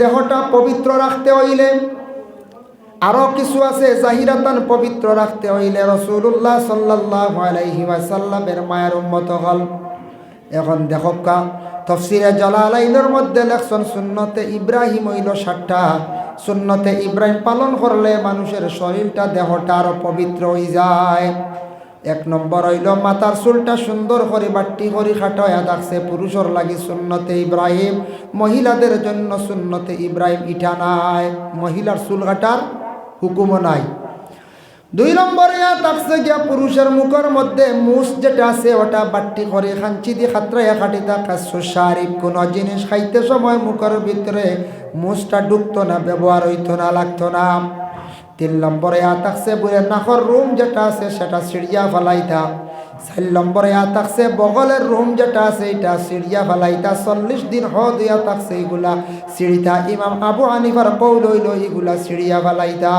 দেহটা পবিত্র রাখতে হইলে। আরও কিছু আছে জাহিরাতান পবিত্র রাখতে হইলে রসুল্লাহ সাল্লাহ আলাইহিমাসাল্লামের মায়ের উন্মত হল। এখন দেখকা তফসিরে জলালাইনের মধ্যে লেখছেন, সুন্নতে ইব্রাহিম হইল ষাটটা সুন্নতে ইব্রাহিম পালন করলে মানুষের শরীরটা দেহটা আরও পবিত্র হয়ে যায়। এক নম্বর হইল মাথার চুলটা সুন্দর করে বাট্টি করে খাটায়া থাকছে পুরুষর লাগি সুন্নতে ইব্রাহিম, মহিলাদের জন্য সুন্নতে ইব্রাহিম ইটা নাই, মহিলার চুল কাটার হুকুমও নাই। দুই নম্বরে থাকছে গিয়া পুরুষের মুখের মধ্যে মুস যেটা আছে, ওটা বাট্টি করে খাঞ্চি দিয়ে খাত্রাইয়া খাটি থাকা সুসারিফ কোনো জিনিস খাইতে সময় মুখের ভিতরে মুসটা ঢুকতো না, ব্যবহার হইতো না, লাগতো না। তিন নম্বরে থাকছে বুড়ে নাখর রুম যেটা আছে সেটা সিঁড়িয়া ফেলাইতা। চার নম্বরে থাকছে বগলের রুম যেটা আছে এটা সিঁড়িয়া ফেলাইতা। চল্লিশ দিন হ দিয়া থাকছে এগুলা সিঁড়িতা। ইমাম আবু হানিফার কৌল হইল এগুলা সিঁড়িয়া ফেলাইতা।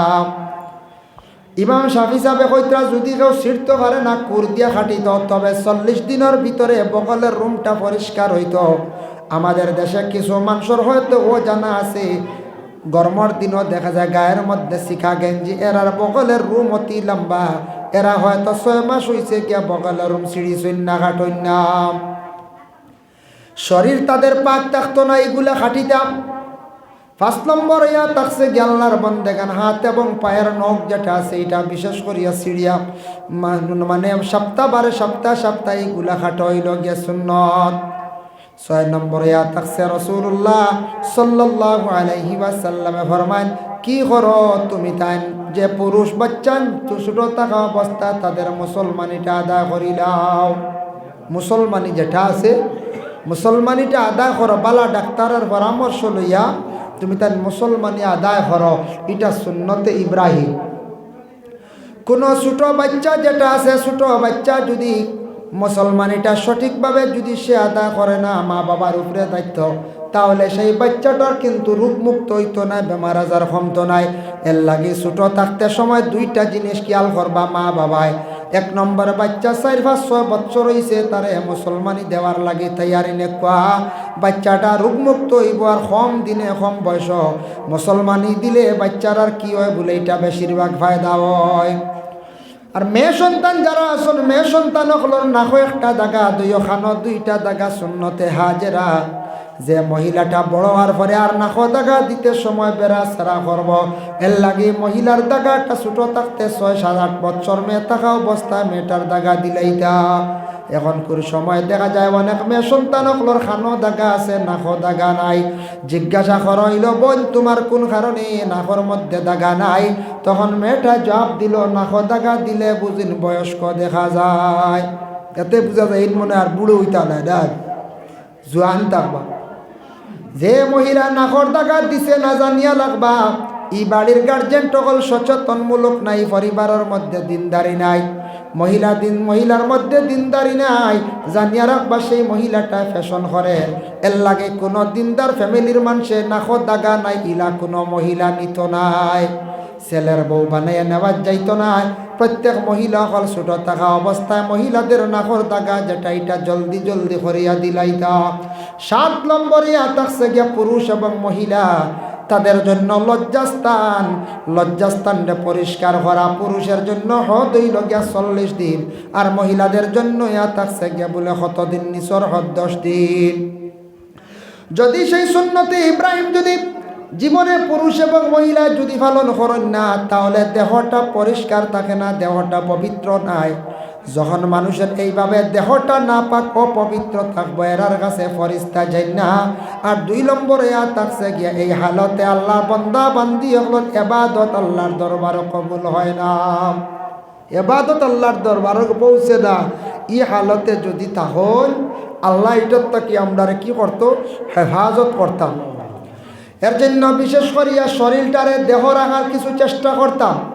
ইমাম শাফি সাহেব কইতরা যদি কেউ ছিঁড়তে পারে না, কুর দিয়া খাটিত তবে চল্লিশ দিনের ভিতরে বগলের রুমটা পরিষ্কার হইত। আমাদের দেশে কিছু মানুষের হয়তো ও জানা আছে গরমের দিনও দেখা যায় গায়ের মধ্যে শিখা গেঞ্জি এরার বগলের রুম অতি লম্বা। এরা হয়তো ছয় মাস হয়েছে গিয়া বগলের রুম সিঁড়ি সৈন্যা খাটন্যা শরীর তাদের পাক থাকতো না এগুলা খাটিতাম পাঁচ নম্বর ইয়া থাকছে গেল্লার বন্দেগান হাত এবং পায়ের নখ যেটা আছে এটা বিশেষ করিয়া সিঁড়িয়া মানে সপ্তাহ বারে সপ্তাহ সপ্তাহ এইগুলা খাটো হইল গিয়া সুন্নত। ছয় নম্বর থাকছে রসুল্লাহ সাল্লাহ আলাইহি ওয়াসাল্লামে ফরমান কি করো তুমি তাই যে পুরুষ বাচ্চান ছোট থাকা অবস্থা, তাদের মুসলমানিটা আদা করিলাও মুসলমানি যেটা আছে, মুসলমানিটা আদায় করো, বালা ডাক্তারের পরামর্শ লইয়া তুমি তার মুসলমানি আদায় করো। এটা সুন্নতে ইব্রাহিম। কোনো ছোট বাচ্চা যেটা আছে, ছোট বাচ্চা যদি মুসলমানিটা সঠিকভাবে যদি সে আদায় করে না মা বাবার উপরে দায়িত্ব, তাহলে সেই বাচ্চাটার কিন্তু রোগমুক্ত হইতো না, বেমার আজার কমতো নাই এর লাগে ছোট থাকতে সময় দুইটা জিনিস খেয়াল করবা মা বাবায়। এক নম্বর, বাচ্চা চার পাঁচ ছয় বছর হয়েছে তারে মুসলমানি দেওয়ার লাগে তৈয়ারি নেকুয়া বাচ্চাটা রোগমুক্ত হইব আর কম দিনে কম বয়স মুসলমানি দিলে বাচ্চার আর কি হয় বলে এটা বেশিরভাগ ফায়দা হয়। আর মেয়ে সন্তান যারা আসল মেয়ে সন্তান হলর নাকো একটা দাগা, দুই খানো দুইটা দাগা শূন্যতে হাজেরা। যে মহিলাটা বড় হওয়ার পরে আর নাকো দাগা দিতে সময় বেড়া সারা করব। এর লাগে মহিলার দাগা একটা ছোট থাকতে ছয় সাত আট বছর মেয়ে থাকা অবস্থায় মেয়েটার দাগা দিলাইতা এখন করে সময়, দেখা যায় অনেক মেয়ে সন্তান হলর খানো দাগা আছে নাকো দাগা নাই। জিজ্ঞাসা করইল, বোন, তোমার কোন কারণে নাকর মধ্যে দাগা নাই? তখন মেয়েটা জবাব দিল নাকো দাগা দিলে বুঝিন বয়স্ক দেখা যায়। এতে বোঝা যায় এই মনে আর বুড়ো হইতা না ডাক জোয়ান থাকবা যে মহিলা নাকর দাগা দিছে, না জানিয়া লাগবা। ই বাড়ির গার্জেন টকল সচেতনমূলক নাই পরিবারের মধ্যে দিনদারি নাই। মহিলা দিন মহিলার মধ্যে দিনদারি নাই, জানিয়া রাখবা সেই মহিলাটা ফ্যাশন করে এর লাগে কোনো দিনদার ফ্যামিলির মানুষে নাকর দাগা নাই, ইলা কোনো মহিলা নিত নাই। ছেলের বউ বানাইয়া নেওয়ার যাইতো না প্রত্যেক মহিলা হল ছোট থাকা অবস্থায় মহিলাদের নাকর দাগা যেটা এটা জলদি জলদি করিয়া দিলাইতা। সাত নম্বরে থাকছে গিয়া পুরুষ এবং মহিলা। তাদের জন্য লজ্জাস্থান। লজ্জাস্থানটা পরিষ্কার করা পুরুষের জন্য হদ হইল গিয়া চল্লিশ দিন। আর মহিলাদের জন্য ইয়া থাকছে গিয়া বলে কত দিন নিচর হদ দশ দিন। যদি সেই সুন্নতে ইব্রাহিম যদি জীবনে পুরুষ এবং মহিলা যদি পালন করেন না, তাহলে দেহটা পরিষ্কার থাকে না, দেহটা পবিত্র নাই। যখন মানুষের এইভাবে দেহটা না পাক অপবিত্র থাকব, এরার কাছে ফরিস্তা যাই না। আর দুই নম্বরে আর থাকছে গিয়া এই হালতে আল্লাহ বন্দা বান্দি হল এবাদত আল্লাহর দরবার কবুল হয় না। এবাদত আল্লাহর দরবার পৌঁছে না। ই হালতে যদি তাহল আল্লাহ এটার তাকে আমরা কি করতো? হেফাজত করতাম। এর জন্য বিশেষ করিয়া শরীরটারে দেহ রাখার কিছু চেষ্টা করতাম।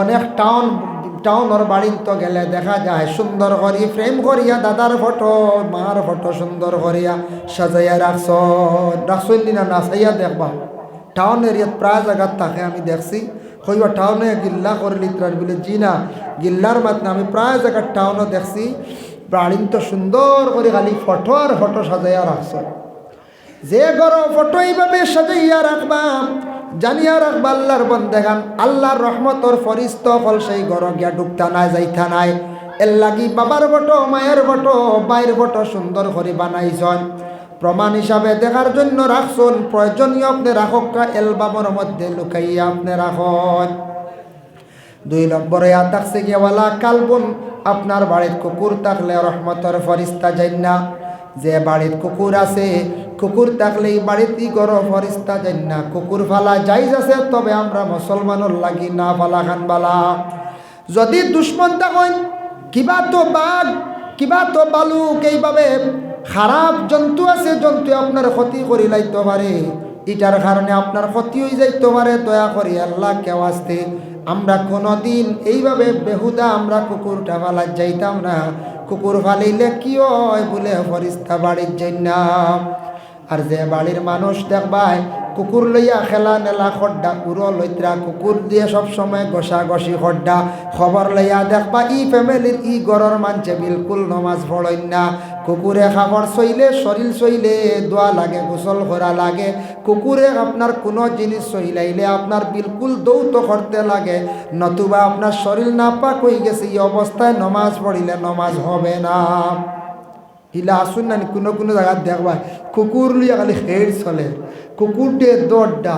অনেক টাউন টাউনের বাড়ির তো গেলে দেখা যায়, সুন্দর করি ফ্রেম করিয়া দাদার ফটো মার ফটো সুন্দর করিয়া সাজাইয়া রাখছ। রাখছই না নাচাইয়া দেখবা। টাউন এরিয়াত প্রায় জায়গাত থাকে আমি দেখছি। কইবা টাউনে গিল্লা করে লিত্রার বলে, জি না, গিল্লার মাধ্যমে আমি প্রায় জায়গার টাউনও দেখছি। বাড়িন তো সুন্দর করে খালি ফটো আর ফটো সাজাইয়া রাখছ। যে গর ফটো এইভাবে সাজাইয়া রাখবাম জানিয়া রাখবা আল্লাহর বন্দেগান। আল্লাহর রহমতর ফরিস্ত ফল সেই গর গিয়া ডুবতা নাই, যাইতা নাই। এর লাগি বাবার ফটো মায়ের ফটো বাইর ফটো সুন্দর করে বানাইছন। প্রমাণ হিসাবে দেখার জন্য রাখছন, প্রয়োজনীয় আপনি রাখক এলবামের মধ্যে লুকাইয়া আপনি রাখন। দুই নম্বরে আতাকছে গিয়েওয়ালা কালবুন, আপনার বাড়ির কুকুর থাকলে রহমতর ফরিস্তা যাই না যে বাড়ির কুকুর আছে, কুকুর থাকলেই বাড়িতে গর ফরিস্তা যাই না। কুকুর ফালা যাইজ আছে তবে আমরা মুসলমানের লাগি না ফালা খান বালা। যদি দুশ্মন থাকেন, কিবা তো বাঘ, কিবা তো বালুক, এইভাবে খারাপ জন্তু আছে, জন্তু আপনার ক্ষতি করি লাইতে পারে। এটার কারণে আপনার ক্ষতি হয়ে যাইতে পারে, দয়া করি আল্লাহ কেউ আসতে আমরা কোনোদিন এইভাবে বেহুদা আমরা কুকুরটা ফালা যাইতাম না। কুকুর ফালিলে কি হয় বলে ফরিস্তা বাড়ির না আর যে বাড়ির মানুষ দেখবাই কুকুর লইয়া খেলা নেলা খড্ডা, উড়ো লইত্রা কুকুর দিয়ে সব সময় গসা গসি খড্ডা। খবর লইয়া দেখবা, ই ফ্যামিলির ই গরর মানছে, বিলকুল নমাজ পড়েন না। কুকুরে খাবার চইলে শরীর চইলে দোয়া লাগে, গোসল করা লাগে। কুকুরে আপনার কোনো জিনিস চইলাইলে আপনার বিলকুল দৌত করতে লাগে। নতুবা আপনার শরীর নাপাক হয়ে গেছে, এই অবস্থায় নমাজ পড়িলে নমাজ হবে না। ইলা আসুন না, কোনো কোনো জায়গায় দেখবা কুকুর লিয়া খালি হেড চলে। কুকুর দিয়ে দৌড়টা